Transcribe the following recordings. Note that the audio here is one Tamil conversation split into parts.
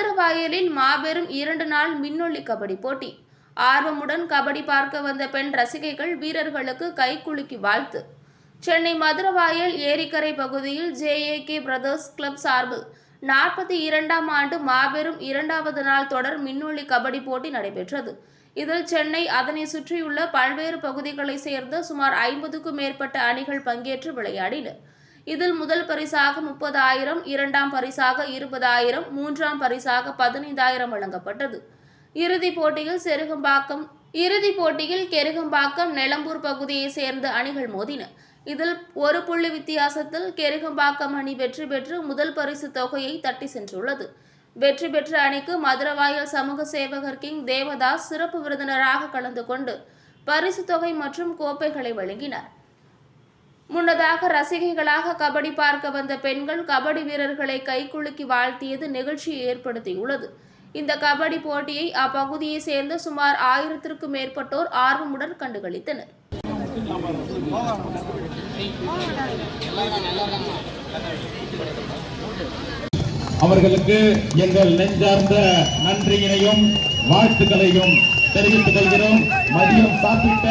மதுரவாயலில் மாபெரும் இரண்டு நாள் மின்னொளி கபடி போட்டி. ஆர்வமுடன் கபடி பார்க்க வந்த பெண் ரசிகைகள் வீரர்களுக்கு கைக்குலுக்கி வாழ்த்து. சென்னை மதுரவாயல் ஏரிக்கரை பகுதியில் ஜேஏகே பிரதர்ஸ் கிளப் சார்பில் நாற்பத்தி இரண்டாம் ஆண்டு மாபெரும் இரண்டாவது நாள் தொடர் மின்னொளி கபடி போட்டி நடைபெற்றது. இதில் சென்னை அதனை சுற்றியுள்ள பல்வேறு பகுதிகளைச் சேர்ந்த சுமார் ஐம்பதுக்கும் மேற்பட்ட அணிகள் பங்கேற்று விளையாடின. இதில் முதல் பரிசாக முப்பதாயிரம் இரண்டாம் பரிசாக இருபதாயிரம் மூன்றாம் பரிசாக பதினைந்தாயிரம் வழங்கப்பட்டது. இறுதிப் போட்டியில் செருகம்பாக்கம் இறுதிப் போட்டியில் கெருகம்பாக்கம் நெலம்பூர் பகுதியைச் சேர்ந்த அணிகள் மோதின. இதில் ஒரு புள்ளி வித்தியாசத்தில் கெருகம்பாக்கம் அணி வெற்றி பெற்று முதல் பரிசு தொகையை தட்டி சென்றுள்ளது. வெற்றி பெற்ற அணிக்கு மதுரவாயல் சமூக சேவகர் கிங் தேவதாஸ் சிறப்பு விருந்தினராக கலந்து கொண்டு பரிசு தொகை மற்றும் கோப்பைகளை வழங்கினார். முன்னதாக ரசிகைகளாக கபடி பார்க்க வந்த பெண்கள் கபடி வீரர்களை கைக்குலுக்கி வாழ்த்தியது நிகழ்ச்சியை ஏற்படுத்தியுள்ளது. இந்த கபடி போட்டியை அப்பகுதியைச் சேர்ந்த சுமார் ஆயிரத்திற்கும் மேற்பட்டோர் ஆர்வமுடன் கண்டுகளித்தனர். அவர்களுக்கு எங்கள் நெஞ்சார்ந்த நன்றியினையும் வாழ்த்துக்களையும் தெரிவித்துக் கொள்கிறோம். மதியம் சாப்பிட்ட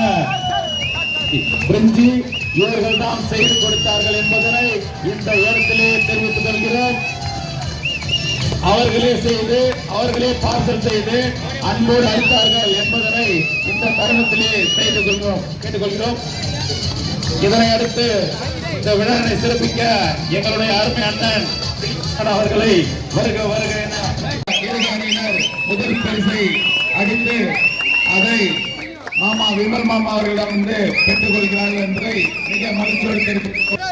பிரிஞ்சி இவர்கள் தான் செய்து கொடுத்தார்கள் என்பதனை இந்த இடத்திலே தெரிவித்துக் கொள்கிறோம். அவர்களே செய்து அவர்களே பார்சல் செய்து அன்போடு அளித்தார்கள் என்பதனை இந்த தருணத்திலே செய்து கொள்கிறோம் கேட்டுக்கொள்கிறோம். இதனை அடுத்து இந்த விழாவினை சிறப்பிக்க எங்களுடைய அருமை அண்ணன் அவர்களை வருக வருக என முதல் பரிசை அடித்து அதை மாமா விமல் மாமா அவர்களிடம் வந்து பெற்றுக் கொள்கிறார்கள் என்பதை மகிழ்ச்சியோடு தெரிவித்துக் போடா.